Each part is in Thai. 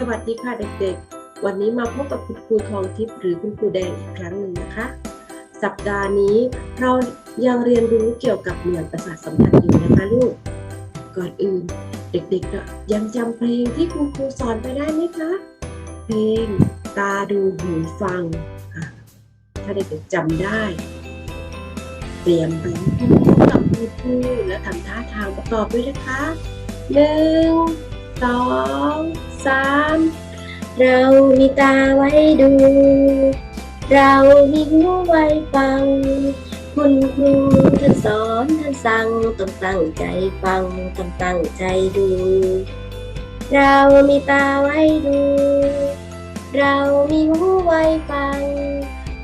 สวัสดีค่ะเด็กๆ วันนี้มาพบกับคุณครูทองทิพย์หรือคุณครูแดงอีกครั้งหนึ่งนะคะ สัปดาห์นี้เรายังเรียนรู้เกี่ยวกับหน่วยประสาทสัมผัสอยู่นะคะลูก ก่อนอื่น เด็กๆอะยังจำเพลงที่คุณครูสอนไปได้ไหมคะ เพลงตาดูหูฟัง ถ้าเด็กๆจำได้ เตรียมรู้กับคุณครูและทำท่าทางประกอบด้วยนะคะหนึ่งสอง สาม เรามีตาไว้ดู เรามีหูไว้ฟัง คุณครูท่านสอนท่านสั่งต้องตั้งใจฟังต้องตั้งใจดู เรามีตาไว้ดู เรามีหูไว้ฟัง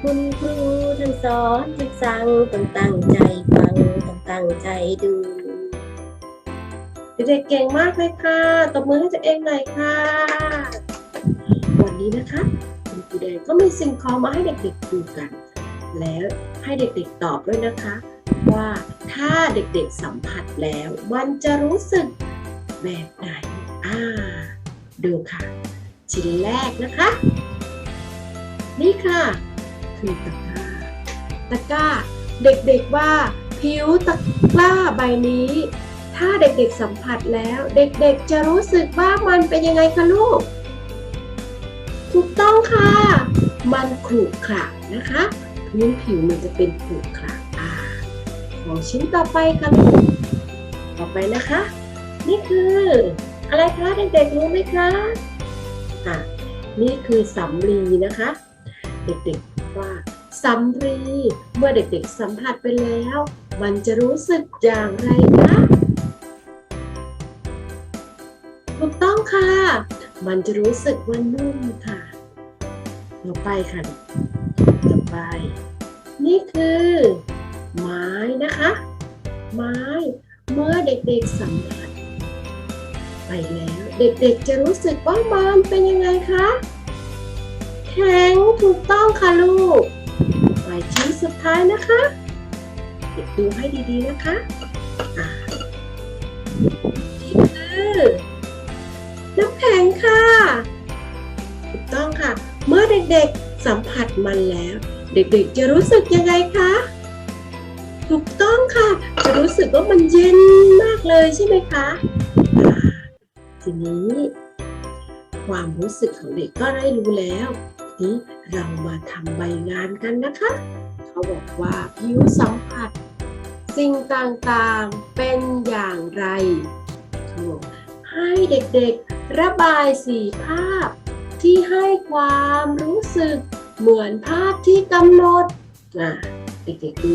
คุณครูท่านสอนท่านสั่งต้องตั้งใจฟังต้องตั้งใจดู เด็กๆเก่งมากเลยค่ะ ตบมือให้ตัวเองหน่อยค่ะ วันนี้นะคะคุณครูแดงก็มีสิ่งของมาให้เด็กๆดูกัน แล้วให้เด็กๆตอบด้วยนะคะ ว่าถ้าเด็กๆสัมผัสแล้วมันจะรู้สึกแบบไหน อ่า ดูค่ะ ชิ้นแรกนะคะ นี่ค่ะ คือตะกร้า ตะกร้า เด็กๆว่า ผิวตะกร้าใบนี้ ถ้าเด็กๆสัมผัสแล้วเด็กๆจะรู้สึกว่ามันเป็นยังไงคะลูก ถูกต้องค่ะ มันขรุขระนะคะ พื้นผิวมันจะเป็นขรุขระอ่าของชิ้นต่อไปค่ะลูกต่อไปนะคะ นี่คือ อะไรคะเด็กๆรู้ไหมคะอะนี่คือสำลีนะคะ เด็กๆว่าสำลีเมื่อเด็กๆสัมผัสไปแล้ว มันจะรู้สึกอย่างไรคะ มันจะรู้สึกว่านุ่มค่ะ ต่อไปค่ะ ต่อไป นี่คือ ไม้นะคะ ไม้ เมื่อเด็กๆสัมผัสไปแล้ว เด็กๆจะรู้สึกว่ามันเป็นยังไงคะ แข็งถูกต้องค่ะลูกไปชิ้นสุดท้ายนะคะเด็กดูให้ดีๆนะคะ นี่คือ เด็กๆ สัมผัสมันแล้ว เด็กๆ จะรู้สึกยังไงคะ ถูกต้องค่ะ จะรู้สึกว่ามันเย็นมากเลยใช่ไหมคะ ทีนี้ ความรู้สึกของเด็กก็ได้รู้แล้วทีนี้เรามาทำใบงานกันนะคะ เขาบอกว่าผิวสัมผัส สิ่งต่างๆเป็นอย่างไรเขาบอกให้เด็กๆ ระบายสีภาพ ที่ให้ความรู้สึกเหมือนภาพที่กำหนดอะเด็กๆดู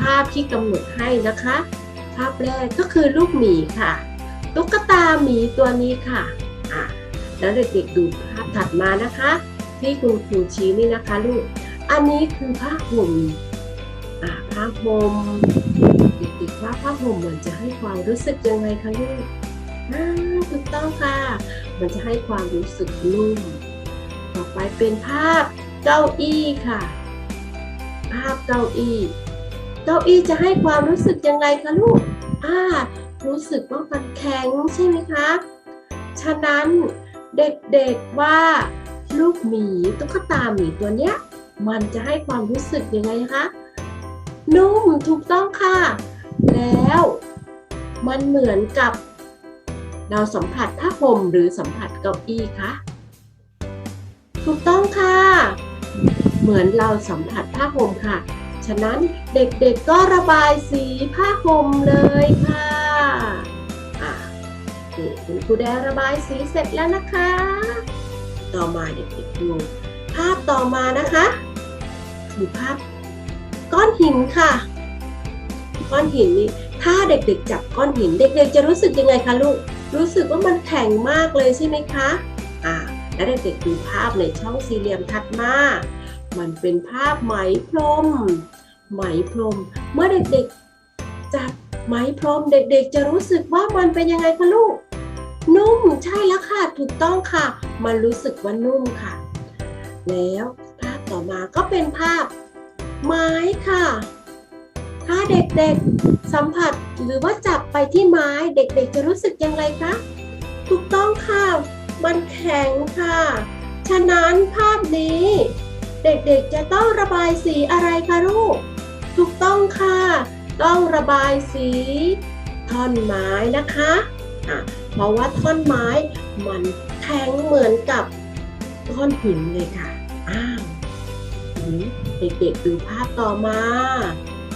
ภาพที่กำหนดให้นะคะ ภาพแรกก็คือลูกหมีค่ะ ตุ๊กตาหมีตัวนี้ค่ะอะแล้วเด็กๆดูภาพถัดมานะคะ ที่คุณครูชี้นี่นะคะลูก อันนี้คือผ้าห่มอะผ้าห่มเด็กๆว่าผ้าห่มมันจะให้ความรู้สึกยังไงคะลูกอ่าถูกต้องค่ะ มันจะให้ความรู้สึกนุ่ม ต่อไปเป็นภาพเก้าอี้ค่ะ ภาพเก้าอี้ เก้าอี้จะให้ความรู้สึกยังไงคะลูกอ่ารู้สึกว่ามันแข็งใช่ไหมคะ ฉะนั้นเด็กๆว่าลูกหมีตุ๊กตาหมีตัวเนี้ย มันจะให้ความรู้สึกยังไงคะ นุ่มถูกต้องค่ะ แล้วมันเหมือนกับ เราสัมผัสผ้าห่มหรือสัมผัสเก้าอี้คะ ถูกต้องค่ะ เหมือนเราสัมผัสผ้าห่มค่ะ ฉะนั้นเด็กๆก็ระบายสีผ้าห่มเลยค่ะคุณครูแดงระบายสีเสร็จแล้วนะคะ ต่อมาเด็กๆดูภาพต่อมานะคะคือภาพก้อนหินค่ะ ก้อนหินนี่ถ้าเด็กๆ จับก้อนหิน เด็กๆ จะรู้สึกยังไงคะลูก รู้สึกว่ามันแข็งมากเลยใช่ไหมคะ อ่า แล้วเด็กๆดูภาพในช่องสี่เหลี่ยมถัดมา มันเป็นภาพไหมพรม ไหมพรม เมื่อเด็กๆจับไหมพรมเด็กๆ จะรู้สึกว่ามันเป็นยังไงคะลูก นุ่มใช่แล้วค่ะถูกต้องค่ะ มันรู้สึกว่านุ่มค่ะ แล้วภาพต่อมาก็เป็นภาพ ไม้ค่ะถ้าเด็กๆสัมผัสหรือว่าจับไปที่ไม้เด็กๆ จะรู้สึกอย่างไรคะ ถูกต้องค่ะ มันแข็งค่ะ ฉะนั้นภาพนี้ เด็กๆจะต้องระบายสีอะไรคะลูก ถูกต้องค่ะ ต้องระบายสี ท่อนไม้นะคะะเพราะว่าท่อนไม้มันแข็งเหมือนกับก้อนหินเลยค่ะ อ้าวเด็กๆดูภาพต่อมา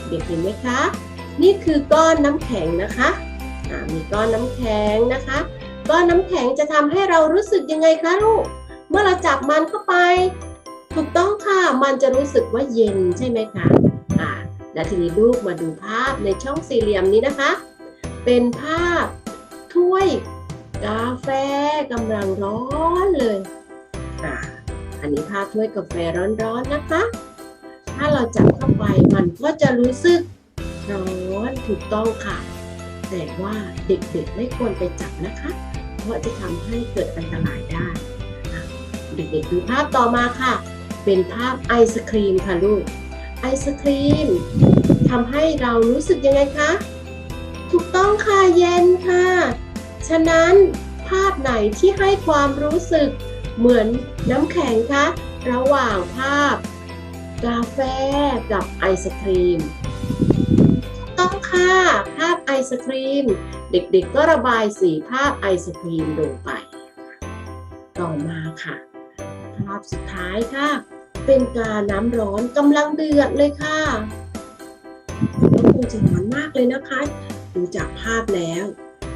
เด็กเห็นไหมคะ นี่คือก้อนน้ำแข็งนะคะ มีก้อนน้ำแข็งนะคะ ก้อนน้ำแข็งจะทำให้เรารู้สึกยังไงคะลูก เมื่อเราจับมันเข้าไป ถูกต้องค่ะ มันจะรู้สึกว่าเย็นใช่ไหมคะ อ่า และทีนี้ลูกมาดูภาพในช่องสี่เหลี่ยมนี้นะคะ เป็นภาพถ้วยกาแฟกำลังร้อนเลย อ่า อันนี้ภาพถ้วยกาแฟร้อนๆนะคะ ถ้าเราจับเข้าไปมันก็จะรู้สึกร้อนถูกต้องค่ะ แต่ว่าเด็กๆไม่ควรไปจับนะคะ ราะจะทำให้เกิดอันตรายได้อะเด็กๆดูภาพต่อมาค่ะ เป็นภาพไอศครีมค่ะลูก ไอศครีมทำให้เรารู้สึกยังไงคะ ถูกต้องค่ะเย็นค่ะ ฉะนั้นภาพไหนที่ให้ความรู้สึกเหมือนน้ำแข็งคะ ระหว่างภาพ กาแฟกับไอศครีม ต้องค่ะ ภาพไอศครีม เด็กๆก็ระบายสีภาพไอศครีมลงไป ต่อมาค่ะ ภาพสุดท้ายค่ะ เป็นกาน้ำร้อนกำลังเดือดเลยค่ะก็คงจะร้อนมากเลยนะคะ ดูจากภาพแล้ว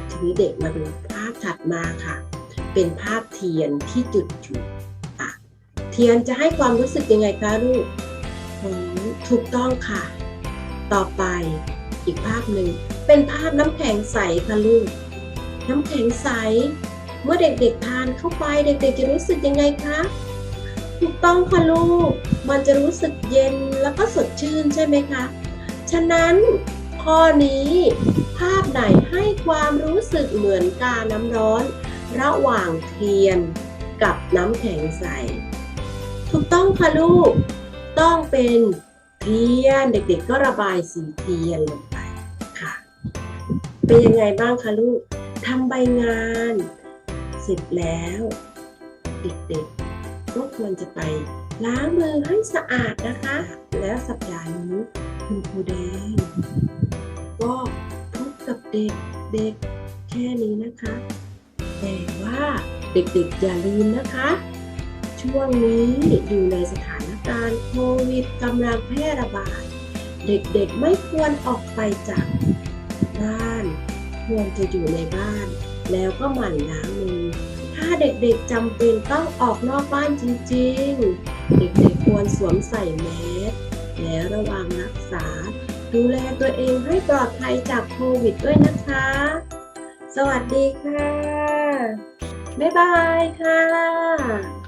ทีนี้เด็กมาดูภาพถัดมาค่ะ เป็นภาพเทียนที่จุดอยู่อะเทียนจะให้ความรู้สึกยังไงคะลูกถูกต้องค่ะ ต่อไป อีกภาพหนึ่งเป็นภาพน้ำแข็งใสค่ะลูก น้ำแข็งใส เมื่อเด็กๆทานเข้าไปเด็กๆจะรู้สึกยังไงคะถูกต้องค่ะลูก มันจะรู้สึกเย็นแล้วก็สดชื่นใช่ไหมคะ ฉะนั้นข้อนี้ภาพไหนให้ความรู้สึกเหมือนกาน้ำร้อน ระหว่างเทียนกับน้ำแข็งใส ถูกต้องค่ะลูก ต้องเป็นเทียนเด็กๆก็ระบายสีเทียนลง เป็นยังไงบ้างคะลูกทำใบงาน เสร็จแล้ว เด็กๆก็ควรจะไปล้างมือให้สะอาดนะคะ แล้วสัปดาห์นี้คุณครูแดงก็พบกับเด็กเด็กๆแค่นี้นะคะ แต่ว่าเด็กๆอย่าลืมนะคะ ช่วงนี้อยู่ในสถานการณ์โควิดกำลังแพร่ระบาด เด็กๆไม่ควรออกไปจาก บ้านควรจะอยู่ในบ้าน แล้วก็หมั่นล้างมือ ถ้าเด็กๆจำเป็นต้องออกนอกบ้านจริงๆ เด็กๆควรสวมใส่แมสแล้วระวังรักษา ดูแลตัวเองให้ปลอดภัยจากโควิดด้วยนะคะ สวัสดีค่ะ บ๊ายบายค่ะ